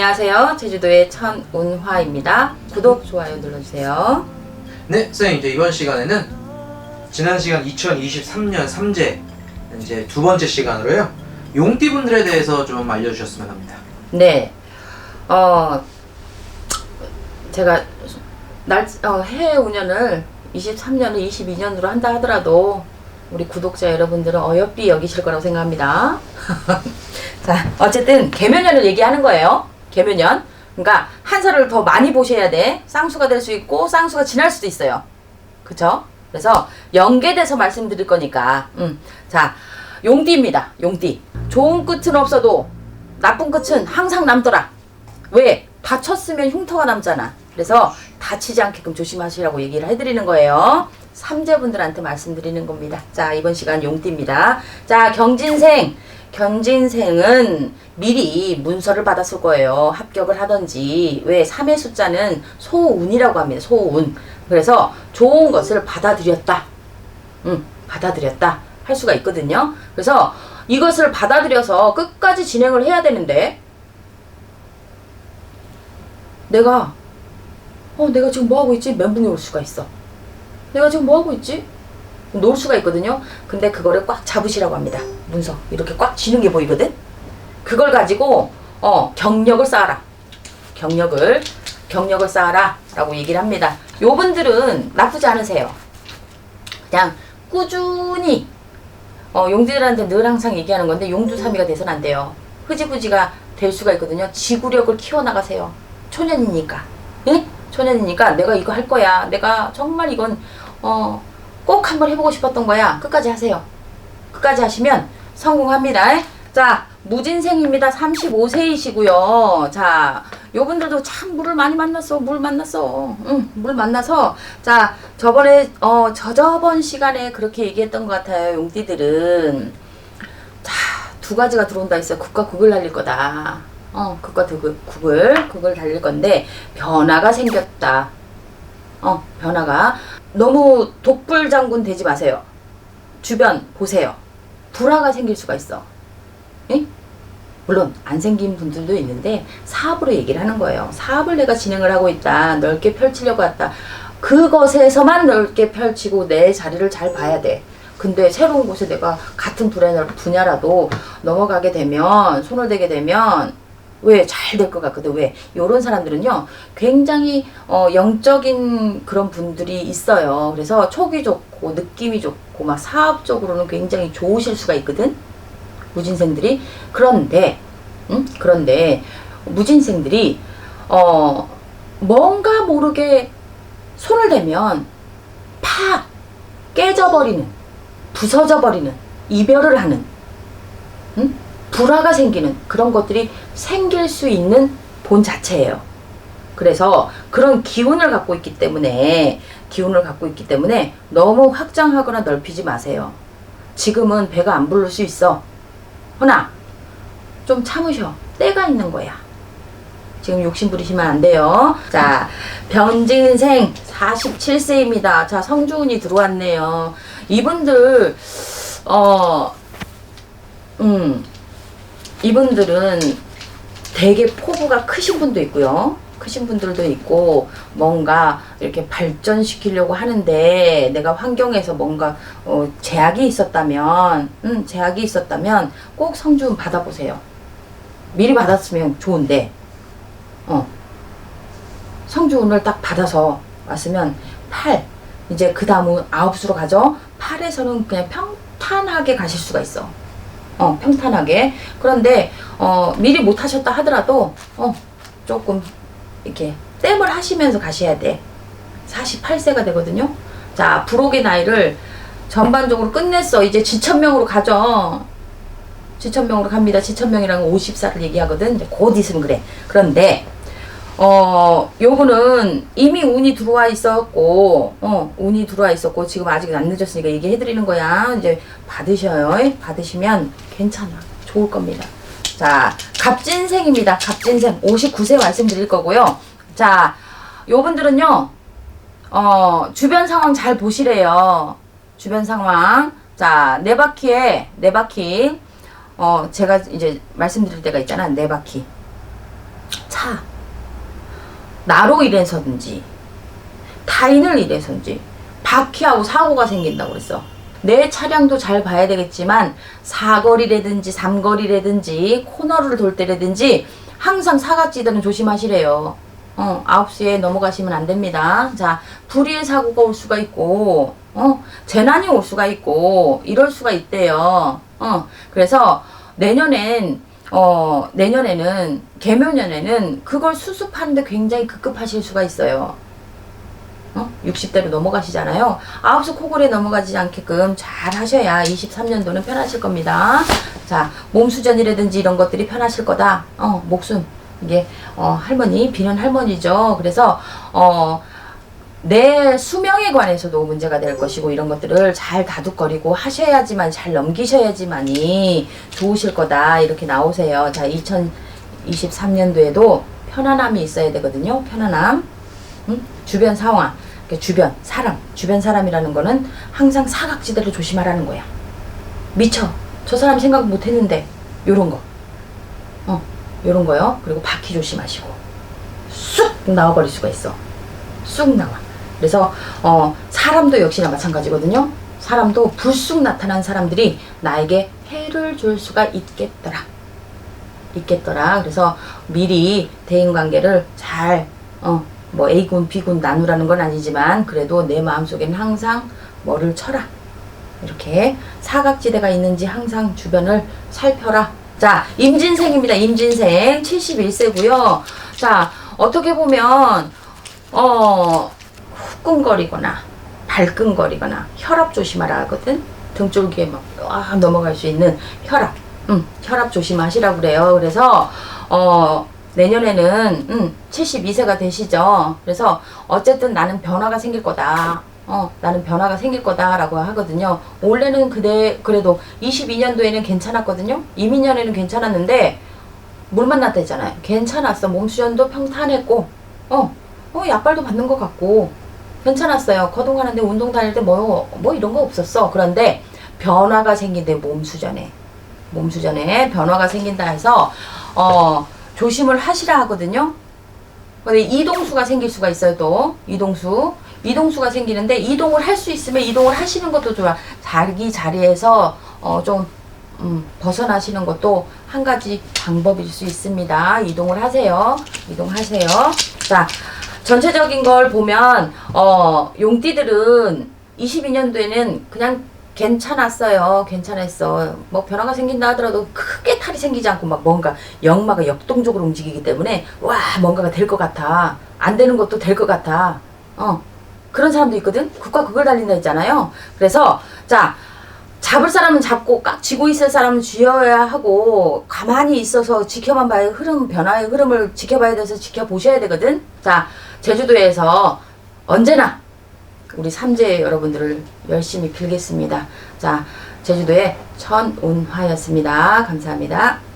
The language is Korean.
안녕하세요. 제주도의 천운화입니다. 구독, 좋아요 눌러주세요. 네, 선생님 이제 이번 시간에는 지난 시간 2023년 3제 이제 두 번째 시간으로요. 용띠분들에 대해서 좀 알려주셨으면 합니다. 네. 어, 제가 날, 어, 해외 운연을 23년을 22년으로 한다 하더라도 우리 구독자 여러분들은 어여삐 여기실 거라고 생각합니다. 자, 어쨌든 개면연을 얘기하는 거예요. 개면연. 그러니까 한서를 더 많이 보셔야 돼. 쌍수가 될 수 있고 쌍수가 지날 수도 있어요. 그쵸? 그래서 연계돼서 말씀드릴 거니까. 음. 자, 용띠입니다. 용띠. 좋은 끝은 없어도 나쁜 끝은 항상 남더라. 왜? 다쳤으면 흉터가 남잖아. 그래서 다치지 않게끔 조심하시라고 얘기를 해드리는 거예요. 삼재분들한테 말씀드리는 겁니다. 자, 이번 시간 용띠입니다. 자, 경진생. 경진생은 미리 문서를 받았을 거예요. 합격을 하든지. 왜? 3의 숫자는 소운이라고 합니다. 소운. 그래서 좋은 것을 받아들였다. 응, 받아들였다. 할 수가 있거든요. 그래서 이것을 받아들여서 끝까지 진행을 해야 되는데, 내가, 어, 내가 지금 뭐 하고 있지? 멘붕이 올 수가 있어. 내가 지금 뭐 하고 있지? 놓을 수가 있거든요. 근데 그거를 꽉 잡으시라고 합니다. 문서. 이렇게 꽉 쥐는 게 보이거든? 그걸 가지고, 어, 경력을 쌓아라. 경력을, 경력을 쌓아라. 라고 얘기를 합니다. 요 분들은 나쁘지 않으세요. 그냥 꾸준히, 어, 용들한테 늘 항상 얘기하는 건데, 용두삼이가 돼서는 안 돼요. 흐지부지가 될 수가 있거든요. 지구력을 키워나가세요. 초년이니까. 응? 초년이니까 내가 이거 할 거야. 내가 정말 이건, 어, 꼭 한번 해보고 싶었던 거야. 끝까지 하세요. 끝까지 하시면 성공합니다. 자, 무진생입니다. 35세이시고요. 자, 요분들도 참 물을 많이 만났어. 물 만났어. 응, 물 만나서 자, 저번에 어 저저번 시간에 그렇게 얘기했던 것 같아요. 용띠들은 자, 두 가지가 들어온다 했어요. 국과 국을 달릴 거다. 어, 국과 국을, 국을, 국을 달릴 건데 변화가 생겼다. 어, 변화가 너무 독불 장군 되지 마세요. 주변 보세요. 불화가 생길 수가 있어. 응? 물론 안 생긴 분들도 있는데 사업으로 얘기를 하는 거예요. 사업을 내가 진행을 하고 있다. 넓게 펼치려고 했다. 그것에서만 넓게 펼치고 내 자리를 잘 봐야 돼. 근데 새로운 곳에 내가 같은 분야- 분야라도 넘어가게 되면 손을 대게 되면 왜 잘 될 것 같거든 왜 요런 사람들은요 굉장히 어 영적인 그런 분들이 있어요 그래서 촉이 좋고 느낌이 좋고 막 사업적으로는 굉장히 좋으실 수가 있거든 무진생들이 그런데 음? 그런데 무진생들이 어 뭔가 모르게 손을 대면 팍 깨져버리는 부서져 버리는 이별을 하는 음? 불화가 생기는 그런 것들이 생길 수 있는 본 자체예요. 그래서 그런 기운을 갖고 있기 때문에 기운을 갖고 있기 때문에 너무 확장하거나 넓히지 마세요. 지금은 배가 안 부를 수 있어. 허나 좀 참으셔. 때가 있는 거야. 지금 욕심 부리시면 안 돼요. 자, 변진생 47세입니다. 자, 성주운이 들어왔네요. 이분들, 어, 음, 이분들은 되게 포부가 크신 분도 있고요. 크신 분들도 있고 뭔가 이렇게 발전시키려고 하는데 내가 환경에서 뭔가 어, 제약이 있었다면 음, 제약이 있었다면 꼭 성주운 받아보세요. 미리 받았으면 좋은데 어, 성주운을 딱 받아서 왔으면 8 이제 그 다음은 9수로 가죠. 8에서는 그냥 평탄하게 가실 수가 있어. 어, 평탄하게. 그런데, 어, 미리 못 하셨다 하더라도, 어, 조금, 이렇게, 땜을 하시면서 가셔야 돼. 48세가 되거든요. 자, 부록의 나이를 전반적으로 끝냈어. 이제 지천명으로 가죠. 지천명으로 갑니다. 지천명이라는 50살을 얘기하거든. 이제 곧 있으면 그래. 그런데, 어, 요거는 이미 운이 들어와 있었고, 어, 운이 들어와 있었고, 지금 아직 안 늦었으니까 얘기해드리는 거야. 이제 받으셔요. 받으시면 괜찮아. 좋을 겁니다. 자, 갑진생입니다. 갑진생. 59세 말씀드릴 거고요. 자, 요분들은요, 어, 주변 상황 잘 보시래요. 주변 상황. 자, 네 바퀴에, 네 바퀴. 어, 제가 이제 말씀드릴 때가 있잖아. 네 바퀴. 사. 나로 인해서든지 타인을 인해서든지 바퀴하고 사고가 생긴다고 그랬어. 내 차량도 잘 봐야 되겠지만 사거리라든지 삼거리라든지 코너를 돌 때라든지 항상 사각지대는 조심하시래요. 어, 9시에 넘어가시면 안 됩니다. 자, 불의의 사고가 올 수가 있고, 어, 재난이 올 수가 있고, 이럴 수가 있대요. 어, 그래서 내년엔, 어, 내년에는, 개묘년에는 그걸 수습하는데 굉장히 급급하실 수가 있어요. 어? 60대로 넘어가시잖아요. 아홉수 코골에 넘어가지 않게끔 잘 하셔야 23년도는 편하실 겁니다. 자, 몸 수전이라든지 이런 것들이 편하실 거다. 어, 목숨. 이게, 어, 할머니, 비는 할머니죠. 그래서, 어, 내 수명에 관해서도 문제가 될 것이고 이런 것들을 잘 다독거리고 하셔야지만 잘 넘기셔야지만이 좋으실 거다 이렇게 나오세요. 자, 2023년도에도 편안함이 있어야 되거든요. 편안함. 응? 주변 상황, 주변 사람, 주변 사람이라는 거는 항상 사각지대를 조심하라는 거야. 미쳐. 저 사람 생각 못 했는데 요런 거. 어, 요런 거요. 그리고 바퀴 조심하시고. 쑥 나와버릴 수가 있어. 쑥 나와. 그래서 어, 사람도 역시나 마찬가지거든요. 사람도 불쑥 나타난 사람들이 나에게 해를 줄 수가 있겠더라. 있겠더라. 그래서 미리 대인 관계를 잘, 어, 뭐 A군, B군 나누라는 건 아니지만 그래도 내 마음속에는 항상 뭐를 쳐라. 이렇게 사각지대가 있는지 항상 주변을 살펴라. 자, 임진생입니다. 임진생 71세고요. 자, 어떻게 보면 어 후끈거리거나 발끈거리거나 혈압 조심하라 하거든. 등줄기에 막 아, 넘어갈 수 있는 혈압. 음, 혈압 조심하시라고 그래요. 그래서 어 내년에는 음, 72세가 되시죠. 그래서 어쨌든 나는 변화가 생길 거다. 어, 나는 변화가 생길 거다라고 하거든요. 원래는 그대 그래도 22년도에는 괜찮았거든요. 이민년에는 괜찮았는데 물 만났다 했잖아요. 괜찮았어. 몸 수련도 평탄했고, 어, 어 약발도 받는 것 같고 괜찮았어요. 거동하는데 운동 다닐 때 뭐 뭐 이런 거 없었어. 그런데 변화가 생긴대 몸 수전에. 몸 수전에 변화가 생긴다 해서 어 조심을 하시라 하거든요. 근데 이동수가 생길 수가 있어요 또. 이동수. 이동수가 생기는데 이동을 할 수 있으면 이동을 하시는 것도 좋아. 자기 자리에서 어 좀 음, 벗어나시는 것도 한 가지 방법일 수 있습니다. 이동을 하세요. 이동하세요. 자 전체적인 걸 보면 어 용띠들은 22년도에는 그냥 괜찮았어요. 괜찮았어. 뭐 변화가 생긴다 하더라도 크게 탈이 생기지 않고 막 뭔가 역마가 역동적으로 움직이기 때문에 와 뭔가가 될 것 같아. 안 되는 것도 될 것 같아. 어 그런 사람도 있거든. 국가 그걸 달린다 했잖아요. 그래서 자 잡을 사람은 잡고 꽉 쥐고 있을 사람은 쥐어야 하고 가만히 있어서 지켜만 봐야 흐름 변화의 흐름을 지켜봐야 돼서 지켜보셔야 되거든. 자 제주도에서 언제나 우리 삼재 여러분들을 열심히 빌겠습니다. 자 제주도의 천운화였습니다. 감사합니다.